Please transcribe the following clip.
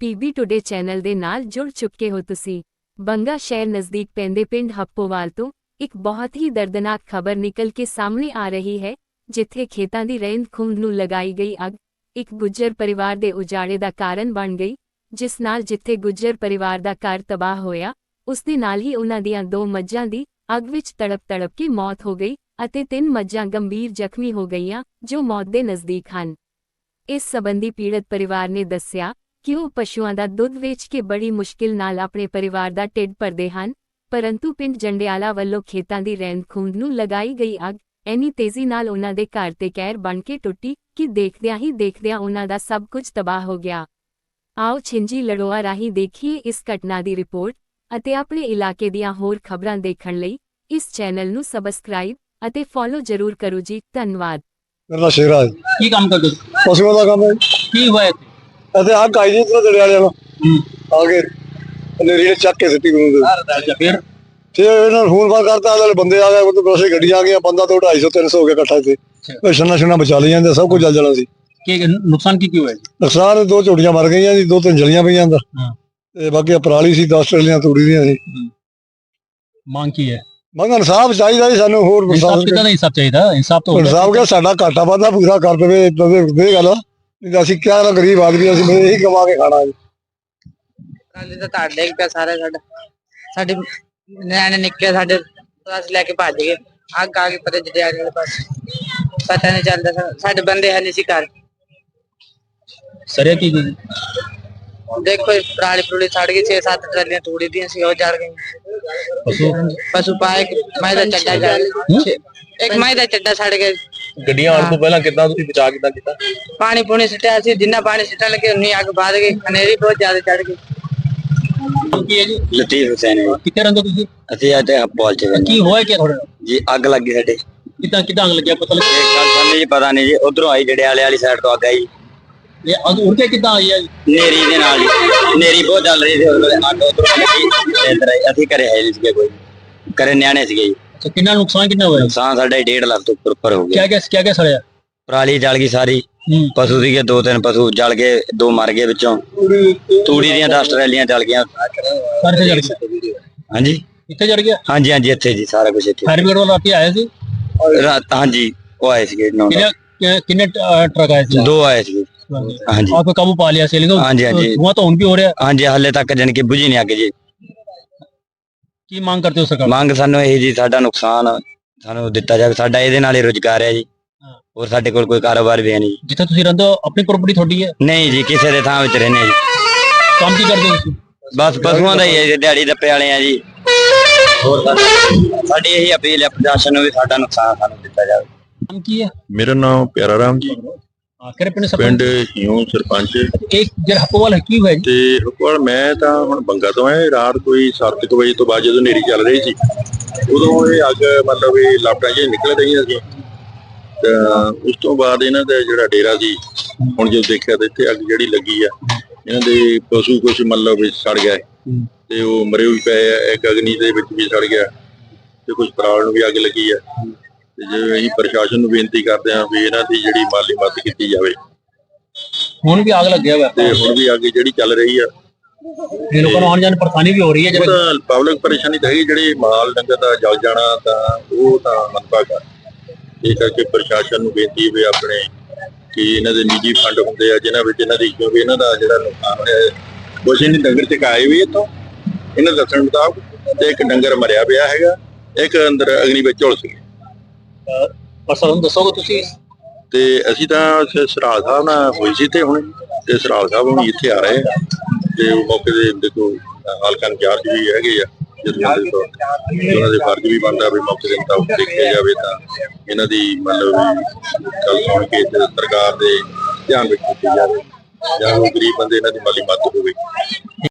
PB today channel ਦੇ ਨਾਲ ਜੁੜ ਚੁੱਕੇ ਹੋ ਤੁਸੀਂ। ਬੰਗਾ ਸ਼ਹਿਰ ਨਜ਼ਦੀਕ ਪੈਂਦੇ ਪਿੰਡ ਹੱਪੋਵਾਲ ਤੋਂ ਇੱਕ ਬਹੁਤ ਹੀ ਦਰਦਨਾਕ ਖਬਰ ਨਿਕਲ ਕੇ ਸਾਹਮਣੇ ਆ ਰਹੀ ਹੈ, ਜਿੱਥੇ ਖੇਤਾਂ ਦੀ ਰਹਿੰਦ ਖੁੰਦ ਨੂੰ ਲਗਾਈ ਗਈ ਅੱਗ ਇੱਕ ਗੁੱਜਰ ਪਰਿਵਾਰ ਦੇ ਉਜਾੜੇ ਦਾ ਕਾਰਨ ਬਣ ਗਈ, ਜਿਸ ਨਾਲ ਜਿੱਥੇ ਗੁੱਜਰ ਪਰਿਵਾਰ ਦਾ ਘਰ ਤਬਾਹ ਹੋਇਆ, ਉਸ ਦੇ ਨਾਲ ਹੀ ਉਹਨਾਂ ਦੀਆਂ ਦੋ ਮੱਝਾਂ ਦੀ ਅੱਗ ਵਿੱਚ ਤੜਪ ਤੜਪ ਕੇ ਮੌਤ ਹੋ ਗਈ ਅਤੇ ਤਿੰਨ ਮੱਝਾਂ ਗੰਭੀਰ ਜ਼ਖਮੀ ਹੋ ਗਈਆਂ, ਜੋ ਮੌਤ ਦੇ ਨਜ਼ਦੀਕ ਹਨ। ਇਸ ਸਬੰਧੀ ਪੀੜਤ ਪਰਿਵਾਰ ਨੇ ਦੱਸਿਆ ਕਿ ਉਹ ਪਸ਼ੂਆਂ ਦਾ ਦੁੱਧ ਵੇਚ ਕੇ ਬੜੀ ਮੁਸ਼ਕਿਲ ਨਾਲ ਆਪਣੇ ਪਰਿਵਾਰ ਦਾ ਢਿੱਡ ਭਰਦੇ ਹਨ? ਪਰੰਤੂ ਪਿੰਡ ਜੰਡਿਆਲਾ ਵੱਲੋਂ ਖੇਤਾਂ ਦੀ ਰਹਿੰਦ ਖੂੰਹਦ ਨੂੰ ਲਗਾਈ ਗਈ ਅੱਗ ਐਨੀ ਤੇਜ਼ੀ ਨਾਲ ਉਹਨਾਂ ਦੇ ਘਰ ਤੇ ਕਹਿਰ ਬਣ ਕੇ ਟੁੱਟੀ ਕਿ ਦੇਖਦਿਆਂ ਹੀ ਦੇਖਦਿਆਂ ਉਹਨਾਂ ਦਾ ਸਭ ਕੁਝ ਤਬਾਹ ਹੋ ਗਿਆ। ਆਓ ਛਿੰਜੀ ਲੜੋਆ ਰਾਹੀਂ ਦੇਖੀਏ ਇਸ ਘਟਨਾ ਦੀ ਰਿਪੋਰਟ ਅਤੇ ਆਪਣੇ ਇਲਾਕੇ ਦੀਆਂ ਹੋਰ ਖਬਰਾਂ ਦੇਖਣ ਲਈ ਇਸ ਚੈਨਲ ਨੂੰ ਸਬਸਕ੍ਰਾਈਬ ਅਤੇ ਫੋਲੋ ਜ਼ਰੂਰ ਕਰੋ ਜੀ ਧੰਨਵਾਦ। ਮੇਰਾ ਨਾਂ ਸ਼ੇਰਾਜ ਕੀ ਕੰਮ ਕਰਦੇ ਹੋ? ਪਸ਼ੂਆਂ ਦਾ ਕੰਮ ਹੈ। ਕੀ ਹੋਇਆ ਇੱਥੇ? ਅਤੇ ਆਹ ਕਾਈ ਜੀ ਤੋਂ ਦੜੇ ਵਾਲਿਆਂ ਨੂੰ। ਹੂੰ ਆ ਕੇ ਨੇਰੀ ਨੇ ਚੱਕ ਕੇ ਸਿੱਟੀ ਨੂੰ ਅੱਛਾ ਫਿਰ? ਤੇ ਇਹਨਾਂ ਨੂੰ ਫੋਨ ਫਾਨ ਕਰਤਾ ਉਹਦੇ ਬੰਦੇ ਆ ਗਏ ਉਹ ਤੋਂ ਪਾਸੇ ਗੱਡੀਆਂ ਆ ਗਈਆਂ ਬੰਦਾ ਤੋਂ 250 300 ਹੋ ਗਿਆ ਇਕੱਠਾ ਇੱਥੇ। ਛੰਨਾ ਛੰਨਾ ਬਚਾ ਲਈ ਜਾਂਦੇ ਸਭ ਕੁਝ ਜਲ ਜਾਣਾ ਸੀ। ਕੀ ਨੁਕਸਾਨ ਕੀ ਕੀ ਹੋਇਆ ਜੀ? ਨੁਕਸਾਨ ਦੋ ਝੋਟੀਆਂ ਮਰ ਗਈਆਂ ਜੀ ਦੋ ਤਿੰਨ ਜਲੀਆਂ ਪਈਆਂ ਅੰਦਰ। ਹਾਂ। ਤੇ ਬਾਕੀ ਪਰਾਲੀ ਸੀ 10 ਟਰਲੀਆਂ ਤੂੜੀ ਦੀਆਂ ਸੀ। ਮੰਗ ਕੀ ਹੈ? ਮੰਗਨ ਸਾਹਿਬ ਚਾਹੀਦਾ ਜੀ ਸਾਨੂੰ ਹੋਰ ਇਨਸਾਫ ਕਿਦਾਂ ਦਾ ਇਨਸਾਫ ਚਾਹੀਦਾ? ਇਨਸਾਫ ਤਾਂ ਸਾਹਿਬ ਕਿ ਸਾਡਾ ਘਾਟਾ ਵਾਧਾ ਪੂਰਾ ਕਰ ਦੇਵੇ ਇਦਾਂ ਦੇ ਗੱਲ ਨਹੀਂ ਅਸੀਂ ਕਿਆ ਨਾ ਗਰੀਬ ਆਦਮੀ ਅਸੀਂ ਮੈਂ ਇਹੀ ਕਮਾ ਕੇ ਖਾਣਾ ਜੀ। ਸਾਡੇ ਤਾਂ ਧੜ ਡੇਗ ਪਿਆ ਸਾਰਾ ਸਾਡਾ। ਸਾਡੇ ਨਿਆਣੇ ਨਿਕਲੇ ਸਾਡੇ ਤਾਂ ਅਸੀਂ ਲੈ ਕੇ ਭੱਜ ਗਏ। ਅੱਗ ਆ ਕੇ ਪਰੇ ਜੜਿਆਲੇ ਵਾਲੇ ਪਾਸੇ। ਪਤਾ ਨਹੀਂ ਚੱਲਦਾ ਸਾ- ਸਾਡੇ ਬੰਦੇ ਹੈ ਨਹੀਂ ਸੀ ਘਰ। ਸਰਿਆ ਕੀ ਕੀ ਦੇਖੋ ਇਹ ਪਰਾਲੀ ਪਰੂਲੀ ਸੜ ਗਈ 6-7 ਟਰਾਲੀਆਂ ਤੂੜੀ ਦੀਆਂ ਸੀ ਉਹ ਜੜ ਗਈ ਪਸ਼ੂ? ਪਸ਼ੂ ਪਾਏ ਮੈਂ ਦਾ ਚੱਡਾ ਜੜ ਇੱਕ ਮੈਂ ਦਾ ਚੱਡਾ ਸੜ ਗਿਆ ਗੱਡੀਆਂ ਆਉਣ ਤੋਂ ਪਹਿਲਾਂ ਕਿੱਦਾਂ ਤੁਸੀਂ ਬਚਾ ਕਿੱਦਾਂ ਕੀਤਾ? ਪਾਣੀ ਪੂਣੀ ਸਿੱਟਿਆ ਸੀ ਜਿੰਨਾ ਪਾਣੀ ਸਿੱਟਣ ਲੱਗੇ ਉਨੀ ਅੱਗ ਬਾਦ ਗਈ ਹਨੇਰੀ ਬਹੁਤ ਜ਼ਿਆਦਾ ਚੜ ਗਈ। ਕੀ ਹੈ ਜੀ? ਲਤੀਫ ਹੁਸੈਨ ਹੈ। ਕਿੱਥੇ ਰਹਿੰਦੇ ਤੁਸੀਂ? ਅਸੀਂ ਅੱਜ ਹੱਪੋਲ ਚ ਰਹਿੰਦੇ ਕੀ ਹੋਇਆ ਕੀ ਤੁਹਾਡੇ। ਜੀ ਅੱਗ ਲੱਗੀ ਸਾਡੇ। ਕਿੱਦਾਂ ਕਿੱਦਾਂ ਅੱਗ ਲੱਗਿਆ ਪਤਾ ਲੱਗਿਆ ਇਹ ਗੱਲ ਸਾਨੂੰ ਜੀ ਪਤਾ ਨਹੀਂ ਜੀ ਉਧਰੋਂ ਆਈ ਜਿਹੜੇ ਵਾਲੇ ਵਾਲੀ ਸਾਈਡ ਤੋਂ ਅੱਗ ਆਈ। ਇਹ ਅੱਗ ਉੜ ਕੇ ਕਿੱਦਾਂ ਆਈ ਹੈ ਜੀ? ਨੇਰੀ ਦੇ ਨਾਲ ਜੀ। ਨੇਰੀ ਬਹੁਤ ਚੱਲ ਰਹੀ ਸੀ ਉਦੋਂ ਅੱਗ ਉਧਰੋਂ ਲੱਗੀ ਤੇ ਇੱਧਰ ਆਈ। ਅਸੀਂ ਘਰੇ ਹੈ ਨਹੀਂ ਸੀਗੇ ਕੋਈ। ਘਰੇ ਨਿਆਣੇ ਸੀਗੇ ਜੀ। ਅੱਛਾ ਕਿੰਨਾ ਨੁਕਸਾਨ ਕਿੰਨਾ ਹੋਇਆ? ਨੁਕਸਾਨ ਸਾਡਾ 1.5 ਲੱਖ ਤੋਂ ਉੱਪਰ ਉੱਪਰ ਹੋ ਗਿਆ। ਕਿਆ ਕਿਆ ਕਿਆ ਕਿਆ ਸੜਿਆ? ਪਰਾਲੀ ਜਲ ਗਈ ਸਾਰੀ। ਹੂੰ। ਪਸ਼ੂ ਸੀਗੇ ਦੋ ਤਿੰਨ ਪਸ਼ੂ ਜਲ ਗਏ ਦੋ ਮਰ ਗਏ ਵਿੱਚੋਂ। ਤੂੜੀ ਦੀਆਂ 10 ਟਰੈਲੀਆਂ ਜਲ ਗਈਆਂ। ਸਾਰੇ ਤੇ ਜੜ ਗਿਆ। ਹਾਂਜੀ? ਇੱਥੇ ਜੜ ਗਿਆ? ਹਾਂਜੀ ਹਾਂਜੀ ਇੱਥੇ ਜੀ ਸਾਰਾ ਕੁਝ ਇੱਥੇ। ਫਾਇਰ ਬ੍ਰਿਗੇਡ ਵਾਲਾ ਰਾਤੀ ਆਇਆ ਸੀ? ਰਾਤ ਹਾਂਜੀ ਉਹ ਆਏ ਸੀਗੇ ਨੌ ਕਿੰਨੇ ਕਿ- ਕਿੰਨੇ ਅ, ਟਰੱਕ ਆਏ ਸੀ? ਦੋ ਆਏ ਸੀਗੇ। ਹਾਂਜੀ। ਆਪੇ ਕਾਬੂ ਪਾ ਲਿਆ ਸੀ ਲੇਕਿਨ ਹਾਂਜੀ, ਹਾਂਜੀ। ਧੂਆਂ ਤਾਂ ਹੁਣ ਵੀ ਹੋ ਰਿਹਾ। ਹਾਂਜੀ ਹਾਲੇ ਤੱਕ ਜਾਣੀ ਕਿ ਬੁਝੀ ਨਹੀਂ ਅੱਗ ਜੀ। ਕੀ ਮੰਗ ਕਰਦੇ ਹੋ ਸਰਕਾਰ ਮੰਗ ਸਾਨੂੰ ਇਹ ਜੀ ਸਾਡਾ ਨੁਕਸਾਨ ਸਾਨੂੰ ਦਿੱਤਾ ਜਾਵੇ ਸਾਡਾ ਇਹਦੇ ਨਾਲ ਹੀ ਰੁਜ਼ਗਾਰ ਹੈ ਜੀ। ਹੋਰ ਸਾਡੇ ਕੋਲ ਕੋਈ ਕਾਰੋਬਾਰ ਵੀ ਹੈ ਨਹੀਂ ਜਿੱਥੇ ਤੁਸੀਂ ਰਹਿੰਦੇ ਹੋ ਆਪਣੀ ਪ੍ਰਾਪਰਟੀ ਤੁਹਾਡੀ ਹੈ? ਨਹੀਂ ਜੀ ਕਿਸੇ ਦੇ ਥਾਂ ਵਿੱਚ ਰਹਿੰਦੇ ਹਾਂ ਜੀ। ਕੰਮ ਕੀ ਕਰਦੇ ਹੋ ਤੁਸੀਂ? ਬਸ ਪਸ਼ੂਆਂ ਦਾ ਹੀ ਹੈ ਜੀ ਦਿਹਾੜੀ ਦੱਪੇ ਵਾਲੇ ਆ ਜੀ। ਹੋਰ ਸਾਡਾ- ਸਾਡੀ ਇਹੀ ਅਪੀਲ ਹੈ ਪ੍ਰਸ਼ਾਸਨ ਨੂੰ ਵੀ ਸਾਡਾ ਨੁਕਸਾਨ ਸਾਨੂੰ ਦਿੱਤਾ ਜਾਵੇ। ਕੰਮ ਕੀ ਹੈ? ਮੇਰਾ ਨਾਮ ਪਿਆਰਾ ਰਾਮ ਜੀ। ਕਿਹੜੇ ਪਿੰਡ ਪਿੰਡ ਸਰਪੰਚ ਹਿਉ ਸਰਪੰਚ। ਇੱਕ ਜਿਹੜਾ ਹੱਪੋਵਾਲ ਹੈ ਕੀ ਹੋਇਆ ਜੀ? ਤੇ ਹੁਕਮਲ ਮੈਂ ਤਾਂ ਹੁਣ ਬੰਗਾ ਤੋਂ ਆਇਆ। ਰਾਤ ਕੋਈ 7 ਵਜੇ ਤੋਂ ਬਾਅਦ ਜਦੋਂ ਨੇਰੀ ਚੱਲ ਰਹੀ ਸੀ ਉਦੋਂ ਇਹ ਅੱਗ ਮਤਲਬ ਇਹ ਲਾਪਟਾਂ ਜਿਹੇ ਨਿਕਲ ਰਹੀਆਂ ਸੀ। ਤਾਂ ਉਸ ਤੋਂ ਬਾਅਦ ਇਹਨਾਂ ਦਾ ਜਿਹੜਾ ਡੇਰਾ ਸੀ ਹੁਣ ਜਦੋਂ ਦੇਖਿਆ ਤਾਂ ਇੱਥੇ ਅੱਗ ਜਿਹੜੀ ਲੱਗੀ ਆ ਇਹਨਾਂ ਦੇ ਪਸ਼ੂ ਕੁਝ ਮਤਲਬ ਸੜ ਗਏ ਤੇ ਉਹ ਮਰੇ ਵੀ ਪਏ ਆ ਇੱਕ ਅਗਨੀ ਦੇ ਵਿੱਚ ਵੀ ਸੜ ਗਿਆ। ਤੇ ਕੁਝ ਪਰਾਲ ਨੂੰ ਵੀ ਅੱਗ ਲੱਗੀ ਆ। ਤੇ ਜੇ ਅਸੀਂ ਪ੍ਰਸ਼ਾਸਨ ਨੂੰ ਬੇਨਤੀ ਕਰਦੇ ਹਾਂ ਵੀ ਇਹਨਾਂ ਦੀ ਜਿਹੜੀ ਮਾਲੀ ਮਦਦ ਕੀਤੀ ਜਾਵੇ। ਹੁਣ ਵੀ ਆਗ ਲੱਗਿਆ ਹੋਇਆ। ਤੇ ਹੁਣ ਵੀ ਅੱਗੇ ਜਿਹੜੀ ਚੱਲ ਰਹੀ ਆ। ਇਹ ਲੋਕਾਂ ਨੂੰ ਆਉਣ ਜਾਣ ਪਰੇਸ਼ਾਨੀ ਵੀ ਹੋ ਰਹੀ ਹੈ ਜਿਹੜਾ ਤਾਂ ਪਬਲਿਕ ਪਰੇਸ਼ਾਨੀ ਤਾਂ ਹੈਗੀ ਜਿਹੜੇ ਮਾਲ ਡੰਗਰ ਦਾ ਜਲ ਜਾਣਾ ਤਾਂ ਉਹ ਤਾਂ ਮੰਦਭਾਗਾ ਇਹ ਕਰਕੇ ਪ੍ਰਸ਼ਾਸਨ ਨੂੰ ਬੇਨਤੀ ਵੀ ਆਪਣੇ ਕਿ ਇਹਨਾਂ ਦੇ ਨਿੱਜੀ ਫੰਡ ਹੁੰਦੇ ਆ ਜਿਨ੍ਹਾਂ ਵਿੱਚ ਇਹਨਾਂ ਦੀ ਕਿਉਂਕਿ ਇਹਨਾਂ ਦਾ ਜਿਹੜਾ ਨੁਕਸਾਨ ਹੋਇਆ ਹੈ, ਕੁਛ ਨਹੀਂ ਡੰਗਰ ਚਕਾਏ ਵੀ ਇੱਥੋਂ। ਇਹਨਾਂ ਦੱਸਣ ਮੁਤਾਬਕ ਤੇ ਇੱਕ ਡੰਗਰ ਮਰਿਆ ਪਿਆ ਹੈਗਾ ਇੱਕ ਅੰਦਰ ਅਗਨੀ ਵਿੱਚ ਝੁਲਸ ਗਿਆ। ਪਰ ਸਾਨੂੰ ਦੱਸੋਗੇ ਤੁਸੀਂ? ਤੇ ਅਸੀਂ ਤਾਂ ਸਰਾਲ ਸਾਹਿਬ ਨਾਲ ਹੋਈ ਸੀ ਤੇ ਹੁਣ, ਤੇ ਸਰਾਲ ਸਾਹਿਬ ਹੁਣ ਇੱਥੇ ਆ ਰਹੇ ਆ। ਤੇ ਉਹ ਮੌਕੇ ਦੇ ਦੇਖੋ ਹਲਕਾ ਇੰਚਾਰਜ ਵੀ ਹੈਗੇ ਆ। ਜਦੋਂ ਦੇ ਤੌਰ ਤੇ ਉਹਨਾਂ ਦੇ ਫਰਜ਼ ਵੀ ਬਣਦਾ ਵੀ ਮੌਕੇ ਦੇ ਮੁਤਾਬਕ ਦੇਖਿਆ ਜਾਵੇ ਤਾਂ ਇਹਨਾਂ ਦੀ ਮਤਲਬ ਗੱਲ ਸੁਣ ਕੇ ਤੇ ਸਰਕਾਰ ਦੇ ਧਿਆਨ ਵਿੱਚ ਕੀਤੀ ਜਾਵੇ। ਜਾਂ ਉਹ ਗਰੀਬ ਬੰਦੇ ਇਹਨਾਂ ਦੀ ਮਾਲੀ ਮਦਦ ਹੋਵੇ।